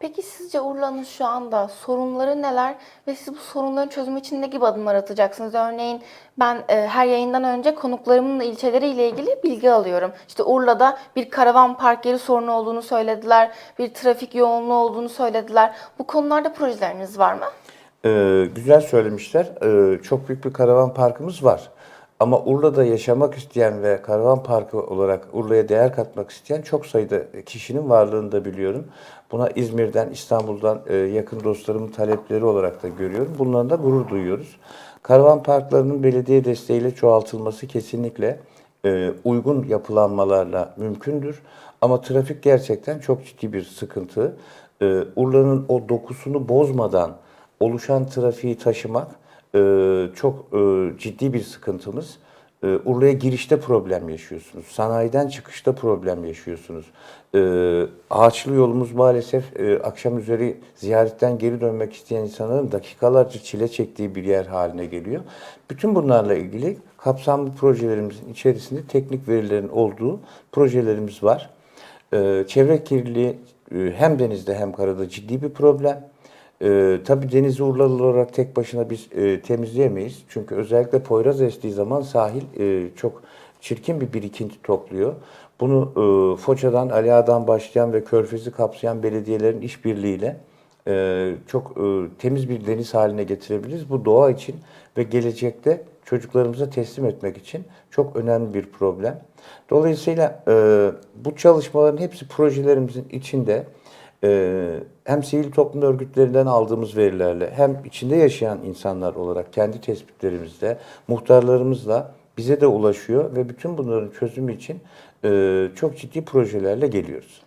Peki sizce Urla'nın şu anda sorunları neler ve siz bu sorunların çözümü için ne gibi adımlar atacaksınız? Örneğin ben e, her yayından önce konuklarımın ilçeleriyle ilgili bilgi alıyorum. İşte Urla'da bir karavan park yeri sorunu olduğunu söylediler, bir trafik yoğunluğu olduğunu söylediler. Bu konularda projeleriniz var mı? Ee, güzel söylemişler. Ee, çok büyük bir karavan parkımız var. Ama Urla'da yaşamak isteyen ve karavan parkı olarak Urla'ya değer katmak isteyen çok sayıda kişinin varlığını da biliyorum. Buna İzmir'den, İstanbul'dan e, yakın dostlarımın talepleri olarak da görüyorum. Bunlarla da gurur duyuyoruz. Karavan parklarının belediye desteğiyle çoğaltılması kesinlikle e, uygun yapılanmalarla mümkündür. Ama trafik gerçekten çok ciddi bir sıkıntı. E, Urla'nın o dokusunu bozmadan oluşan trafiği taşımak e, çok e, ciddi bir sıkıntımız. E, Urla'ya girişte problem yaşıyorsunuz. Sanayiden çıkışta problem yaşıyorsunuz. Ağaçlı yolumuz maalesef akşam üzeri ziyaretten geri dönmek isteyen insanların dakikalarca çile çektiği bir yer haline geliyor. Bütün bunlarla ilgili kapsamlı projelerimizin içerisinde teknik verilerin olduğu projelerimiz var. Çevre kirliliği hem denizde hem karada ciddi bir problem. Ee, tabii denizi Urlalı olarak tek başına biz e, temizleyemeyiz. Çünkü özellikle Poyraz estiği zaman sahil e, çok çirkin bir birikinti topluyor. Bunu e, Foça'dan, Ali Ağa'dan başlayan ve Körfez'i kapsayan belediyelerin işbirliğiyle e, çok e, temiz bir deniz haline getirebiliriz. Bu doğa için ve gelecekte çocuklarımıza teslim etmek için çok önemli bir problem. Dolayısıyla e, bu çalışmaların hepsi projelerimizin içinde ee, hem sivil toplum örgütlerinden aldığımız verilerle hem içinde yaşayan insanlar olarak kendi tespitlerimizle, muhtarlarımızla bize de ulaşıyor ve bütün bunların çözümü için e, çok ciddi projelerle geliyoruz.